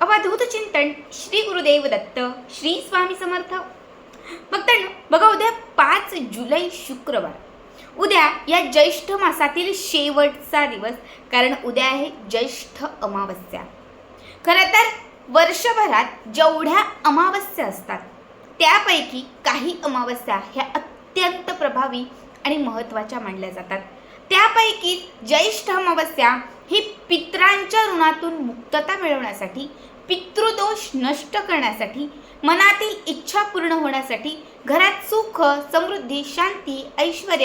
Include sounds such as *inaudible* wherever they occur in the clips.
अवधूत चिंतन श्री गुरुदेव दत्त श्री स्वामी समर्थ. भक्तांनो बघा उद्या पाच जुलै शुक्रवार. उद्या या ज्येष्ठ मासातील शेवटचा दिवस कारण उद्या आहे ज्येष्ठ अमावस्या. खरं तर वर्षभरात जेवढ्या अमावस्या असतात त्यापैकी काही अमावस्या ह्या अत्यंत प्रभावी आणि महत्त्वाच्या मानल्या जातात. त्यापैकी ज्येष्ठ अमावस्या ही पित्रांच्या ऋणातून मुक्तता मिळवण्यासाठी पितृदोष नष्ट करण्यासाठी मनातील इच्छा पूर्ण होण्यासाठी घरात सुख समृद्धी शांती ऐश्वर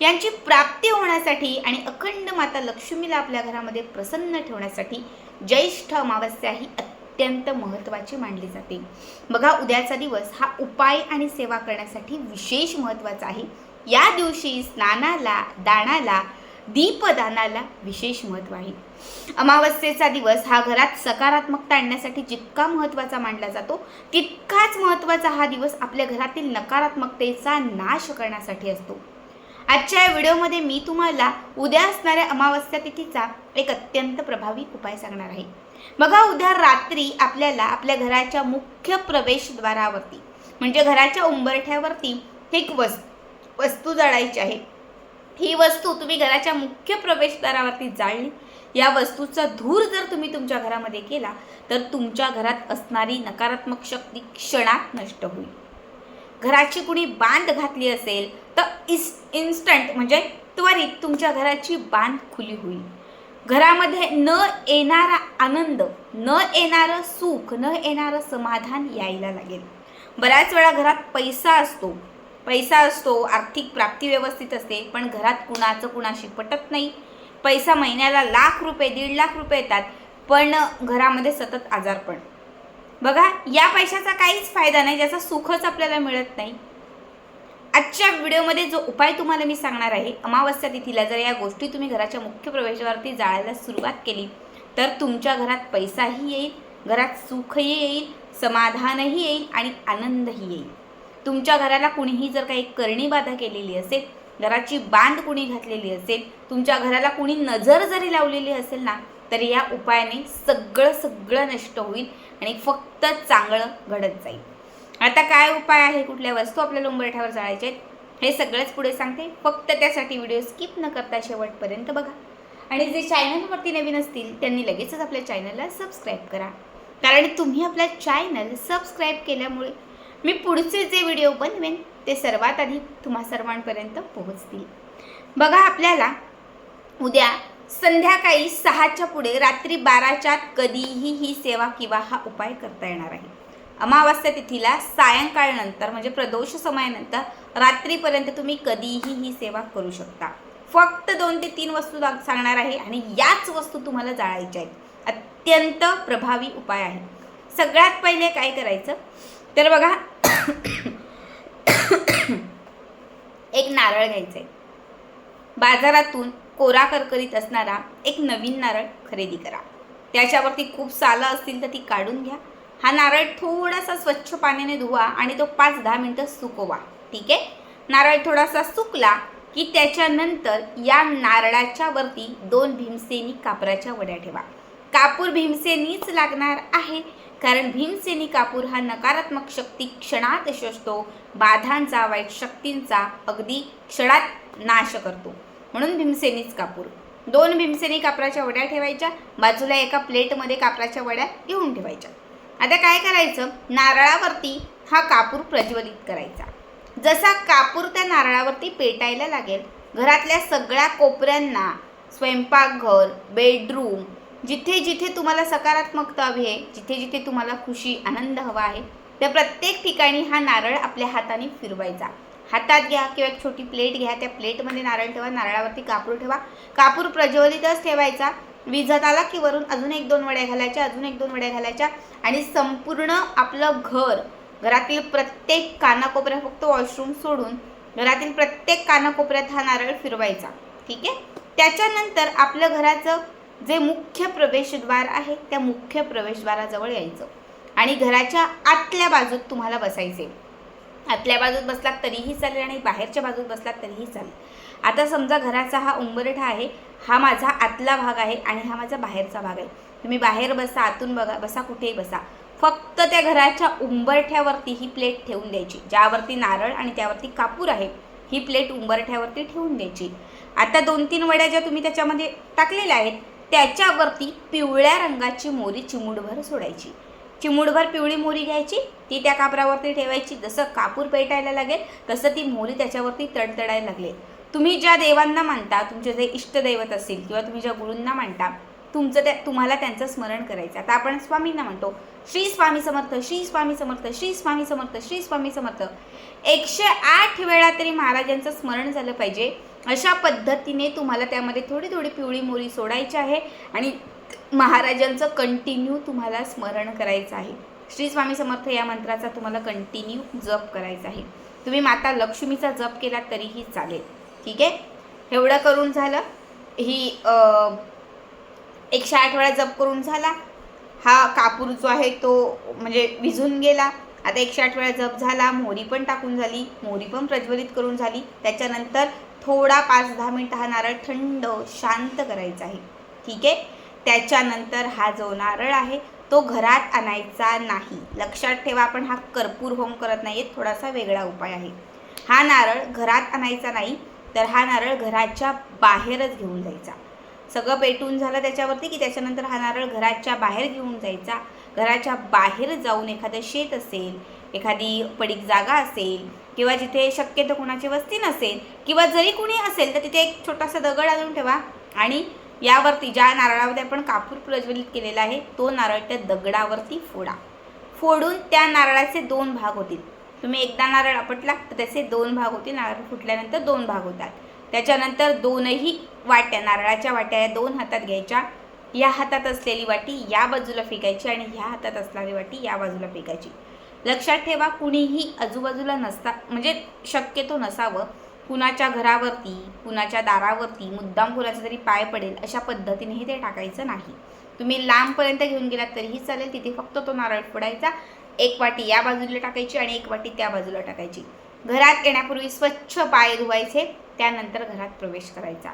यांची प्राप्ती होण्यासाठी आणि अखंड माता लक्ष्मीला आपल्या घरामध्ये प्रसन्न ठेवण्यासाठी ज्येष्ठ अमावस्या ही अत्यंत महत्त्वाची मानली जाते. बघा उद्याचा दिवस हा उपाय आणि सेवा करण्यासाठी विशेष महत्त्वाचा आहे. या दिवशी स्नानाला दानाला दीपदानाला विशेष महत्त्व आहे. अमावस्येचा दिवस हा घरात सकारात्मकता आणण्यासाठी जितका महत्त्वाचा मानला जातो तितकाच महत्त्वाचा हा दिवस आपल्या घरातील नकारात्मकतेचा नाश करण्यासाठी असतो. आजच्या या व्हिडिओमध्ये मी तुम्हाला उद्या असणाऱ्या अमावस्या तिथीचा एक अत्यंत प्रभावी उपाय सांगणार आहे. बघा उद्या रात्री आपल्याला आपल्या घराच्या मुख्य प्रवेशद्वारावरती म्हणजे घराच्या उंबरठ्यावरती एक वस् वस्तू जाळायची आहे. ही वस्तू तुम्ही घराच्या मुख्य प्रवेशद्वारावरती जाळली. या वस्तूचा धूर जर तुम्ही तुमच्या घरामध्ये केला तर तुमच्या घरात असणारी नकारात्मक शक्ती क्षणात नष्ट होईल. घराची कुणी बांध घातली असेल तर इस इन्स्टंट म्हणजे त्वरित तुमच्या घराची बांध खुली होईल. घरामध्ये न येणारा आनंद न येणारं सुख न येणारं समाधान यायला लागेल. बऱ्याच वेळा घरात पैसा असतो पैसा असतो आर्थिक प्राप्ती व्यवस्थित असते पण घरात कुणाचं कुणाशी पटत नाही. पैसा महिन्याला लाख रुपये दीड लाख रुपये येतात पण घरामध्ये सतत आजारपण. बघा या पैशाचा काहीच फायदा नाही ज्याचा सुखच आपल्याला मिळत नाही. आजच्या व्हिडिओमध्ये जो उपाय तुम्हाला मी सांगणार आहे अमावस्या तिथीला जर या गोष्टी तुम्ही घराच्या मुख्य प्रवेशावरती जाळायला सुरुवात केली तर तुमच्या घरात पैसाही येईल घरात सुखही येईल समाधानही येईल आणि आनंदही येईल. तुमच्या घराला कुणीही जर काही करणी बाधा केलेली असेल घराची बांध कुणी घातलेली असेल तुमच्या घराला कुणी नजर जरी लावलेली असेल ना तरी या उपायाने सगळं सगळं नष्ट होईल आणि फक्त चांगलं घडत जाईल. आता काय उपाय आहे? कुठल्या वस्तू आपल्याला उंबरठ्यावर जाळायच्या आहेत? हे सगळंच पुढे सांगते. फक्त त्यासाठी व्हिडिओ स्किप न करता शेवटपर्यंत बघा. आणि जे चॅनलवरती नवीन असतील त्यांनी लगेचच आपल्या चॅनलला सबस्क्राईब करा. कारण तुम्ही आपलं चॅनल सबस्क्राईब केल्यामुळे मी पुढचे जे व्हिडिओ बनवेन ते सर्वात आधी तुम्हा सर्वांपर्यंत पोहोचतील. बघा आपल्याला उद्या संध्याकाळी सहाच्या पुढे रात्री बाराच्या कधीही ही सेवा किंवा हा उपाय करता येणार आहे. अमावस्या तिथीला सायंकाळनंतर म्हणजे प्रदोष समयानंतर रात्रीपर्यंत तुम्ही कधीही ही सेवा करू शकता. फक्त दोन ते तीन वस्तू सांगणार आहे आणि याच वस्तू तुम्हाला जाळायच्या आहेत. अत्यंत प्रभावी उपाय आहे. सगळ्यात पहिले काय करायचं? तर बघा *coughs* एक नारळ घ्यायचं आहे बाजारातून कोरा करकरीत असणारा एक नवीन नारळ खरेदी करा. त्याच्यावरती खूप सालं असतील तर ती काढून घ्या. हा नारळ थोडासा स्वच्छ पाण्याने धुवा आणि तो पाच दहा मिनटं सुकवा. ठीक आहे? नारळ थोडासा सुकला की त्याच्यानंतर या नारळाच्या वरती दोन भीमसेनी कापराच्या वड्या ठेवा. कापूर भीमसेनीच लागणार आहे. कारण भीमसेनी कापूर हा नकारात्मक शक्ती क्षणात शोषतो. बाधांचा वाईट शक्तींचा अगदी क्षणात नाश करतो. म्हणून भीमसेनीच कापूर. दोन भीमसेनी कापराच्या वड्या ठेवायच्या बाजूला एका प्लेटमध्ये कापराच्या वड्या घेऊन ठेवायच्या. आता काय करायचं? नारळावरती हा कापूर प्रज्वलित करायचा. जसा कापूर त्या नारळावरती पेटायला लागेल घरातल्या सगळ्या कोपऱ्यांना स्वयंपाकघर बेडरूम जिथे जिथे तुम्हाला सकारात्मकता हवी आहे जिथे जिथे तुम्हाला खुशी आनंद हवा आहे त्या प्रत्येक ठिकाणी हा नारळ आपल्या हाताने फिरवायचा. हातात घ्या किंवा एक छोटी प्लेट घ्या त्या प्लेटमध्ये नारळ ठेवा नारळावरती कापूर ठेवा. कापूर प्रज्वलितच ठेवायचा. विझत आला की वरून अजून एक दोन वड्या घालायच्या अजून एक दोन वड्या घालायच्या आणि संपूर्ण आपलं घर घरातील प्रत्येक कानाकोपऱ्यात फक्त वॉशरूम सोडून घरातील प्रत्येक कानाकोपऱ्यात हा नारळ फिरवायचा. ठीक आहे? त्याच्यानंतर आपलं घराचं जे मुख्य प्रवेशद्वार आहे त्या मुख्य प्रवेशद्वाराजवळ यायचं. आणि घराच्या आतल्या बाजूत तुम्हाला बसायचे आतल्या बाजूत बसलात तरीही चालेल आणि बाहेरच्या बाजूत बसलात तरीही चालेल. आता समजा घराचा हा उंबरठा आहे हा माझा आतला भाग आहे आणि हा माझा बाहेरचा भाग आहे. तुम्ही बाहेर बसा आतून बघा बसा कुठेही बसा. फक्त त्या घराच्या उंबरठ्यावरती ही प्लेट ठेवून द्यायची. ज्यावरती नारळ आणि त्यावरती कापूर आहे ही प्लेट उंबरठ्यावरती ठेवून द्यायची. आता दोन तीन वड्या ज्या तुम्ही त्याच्यामध्ये टाकलेल्या आहेत त्याच्यावरती पिवळ्या रंगाची मोरी चिमूडभर सोडायची. चिमूडभर पिवळी मोरी घ्यायची ती त्या कापरावरती ठेवायची. जसं कापूर पेटायला लागेल तसं ती मोरी त्याच्यावरती तडतडायला लागले. तुम्ही ज्या देवांना मानता तुमचे जे इष्टदैवत असेल किंवा तुम्ही ज्या गुरूंना मानता तुमचं त्या तुम्हाला त्यांचं स्मरण करायचं. आता आपण स्वामींना म्हणतो श्री स्वामी समर्थ श्री स्वामी समर्थ श्री स्वामी समर्थ श्री स्वामी समर्थ. एकशे आठ वेळा तरी महाराजांचं स्मरण झालं पाहिजे. अशा पद्धतीने तुम्हाला त्यामध्ये थोडी थोडी पिवळी मोरी सोडायची आहे आणि महाराजांचं कंटिन्यू तुम्हाला स्मरण करायचं आहे. श्री स्वामी समर्थ या मंत्राचा तुम्हाला कंटिन्यू जप करायचा आहे. तुम्ही माता लक्ष्मीचा जप केला तरीही चालेल. ठीक आहे? एवढं करून झालं. ही एकशे आठ वेळा जप करून झाला. हा कापूर जो आहे तो म्हणजे विझून गेला. आता एकशे आठ वेळा जप झाला मोहरी पण टाकून झाली मोहरी पण प्रज्वलित करून झाली. त्याच्यानंतर थोडा पाच दहा मिनटं हा नारळ थंड शांत करायचा आहे. ठीक आहे? त्याच्यानंतर हा जो नारळ आहे तो घरात आणायचा नाही. लक्षात ठेवा आपण हा कर्पूर होम करत नाही थोडासा वेगळा उपाय आहे. हा नारळ घरात आणायचा नाही तर हा नारळ घराच्या बाहेरच घेऊन जायचा. सगळं पेटून झालं त्याच्यावरती की त्याच्यानंतर हा नारळ घराच्या बाहेर घेऊन जायचा? घराच्या बाहेर जाऊन एखादं शेत असेल एखादी पडीक जागा असेल किंवा जिथे शक्यतो कोणाची वस्ती नसेल किंवा जरी कुणी असेल तर तिथे एक छोटासा दगड आणून ठेवा. आणि यावरती ज्या नारळावरती आपण कापूर प्रज्वलित केलेला आहे तो नारळ त्या दगडावरती फोडा. फोडून त्या नारळाचे दोन भाग होतील. तुम्ही एकदा नारळ आपटला तर त्याचे दोन भाग होतील. नारळ फुटल्यानंतर दोन भाग होतात. त्याच्यानंतर दोनही वाट्या नारळाच्या वाट्या या दोन हातात घ्यायच्या. या हातात असलेली वाटी या बाजूला फेकायची आणि ह्या हातात असणारी वाटी या बाजूला फेकायची. लक्षात ठेवा कुणीही आजूबाजूला नसता म्हणजे शक्यतो नसावं. कुणाच्या घरावरती कुणाच्या दारावरती मुद्दाम कुणाचा तरी पाय पडेल अशा पद्धतीने ते टाकायचं नाही. तुम्ही लांबपर्यंत घेऊन गेलात तरीही चालेल तिथे फक्त तो नारळ फोडायचा. एक वाटी या बाजूला टाकायची आणि एक वाटी त्या बाजूला टाकायची. घरात येण्यापूर्वी स्वच्छ पाय धुवायचे त्यानंतर घरात प्रवेश करायचा.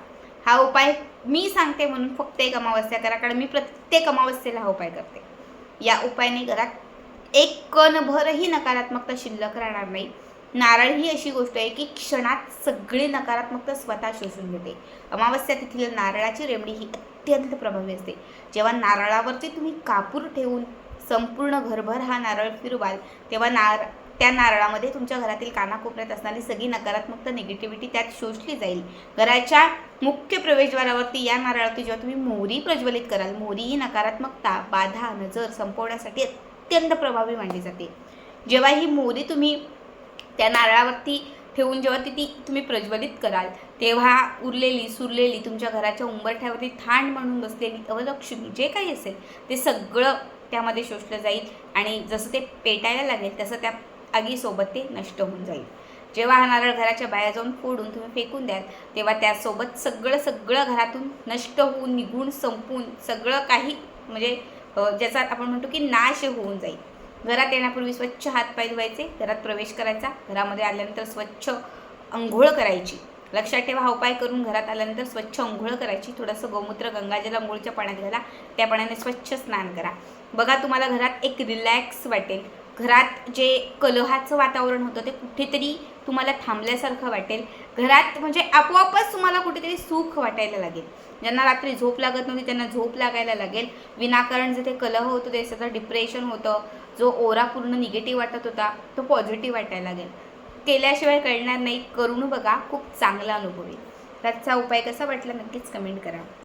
हा उपाय मी सांगते म्हणून फक्त एक अमावस्या करा कारण मी प्रत्येक अमावस्येला हा उपाय करते. या उपायाने घरात एक कणभरही नकारात्मकता शिल्लक राहणार नाही. नारळ ही अशी गोष्ट आहे की क्षणात सगळी नकारात्मकता स्वतः शोषून घेते. अमावस्या तिथील नारळाची रेमडी ही अत्यंत प्रभावी असते. जेव्हा नारळावरती तुम्ही कापूर ठेवून संपूर्ण घरभर हा नारळ फिरवाल तेव्हा नार त्या नारळामध्ये तुमच्या घरातील कानाकोपऱ्यात असणारी सगळी नकारात्मकता निगेटिव्हिटी त्यात शोषली जाईल. घराच्या मुख्य प्रवेशद्वारावरती या नारळावरती जेव्हा तुम्ही मोहरी प्रज्वलित कराल मोहरी ही नकारात्मकता बाधा नजर संपवण्यासाठी अत्यंत प्रभावी मानली जाते. जेव्हा ही मोहरी तुम्ही त्या नारळावरती ठेवून जेव्हा ती ती तुम्ही प्रज्वलित कराल तेव्हा उरलेली सुरलेली तुमच्या घराच्या उंबरठ्यावरती थांड म्हणून बसलेली अवलक्ष्मी जे काही असेल ते सगळं त्यामध्ये शोषलं जाईल. आणि जसं ते पेटायला लागेल तसं त्या आगीसोबत ते नष्ट होऊन जाईल. जेव्हा हा नारळ घराच्या बाहेर जाऊन फोडून तुम्ही फेकून द्याल तेव्हा त्यासोबत सगळं सगळं घरातून नष्ट होऊन निघून संपून सगळं काही म्हणजे ज्याचा आपण म्हणतो की नाश होऊन जाईल. घरात येण्यापूर्वी स्वच्छ हातपाय धुवायचे घरात प्रवेश करायचा घरामध्ये आल्यानंतर स्वच्छ अंघोळ करायची. लक्षात ठेवा हा उपाय करून घरात आल्यानंतर स्वच्छ अंघोळ करायची. थोडंसं गोमूत्र गंगाजल अंघोळच्या पाण्यात घाला त्या पाण्याने स्वच्छ स्नान करा. बघा तुम्हाला घरात एक रिलॅक्स वाटेल. घरात जे कलहाचं वातावरण होतं ते कुठेतरी तुम्हाला थांबल्यासारखं वाटेल. घरात म्हणजे आपोआपच तुम्हाला कुठेतरी सुख वाटायला लागेल. ज्यांना रात्री झोप लागत नव्हती त्यांना झोप लागायला लागेल. विनाकारण जे ते कलह होतं ते सगळं डिप्रेशन होतं जो ओरा पूर्ण निगेटिव्ह वाटत होता तो पॉझिटिव्ह वाटायला लागेल. केल्याशिवाय कळणार नाही. करून बघा. खूप चांगला अनुभव येईल. त्याचा उपाय कसा वाटला नक्कीच कमेंट करा.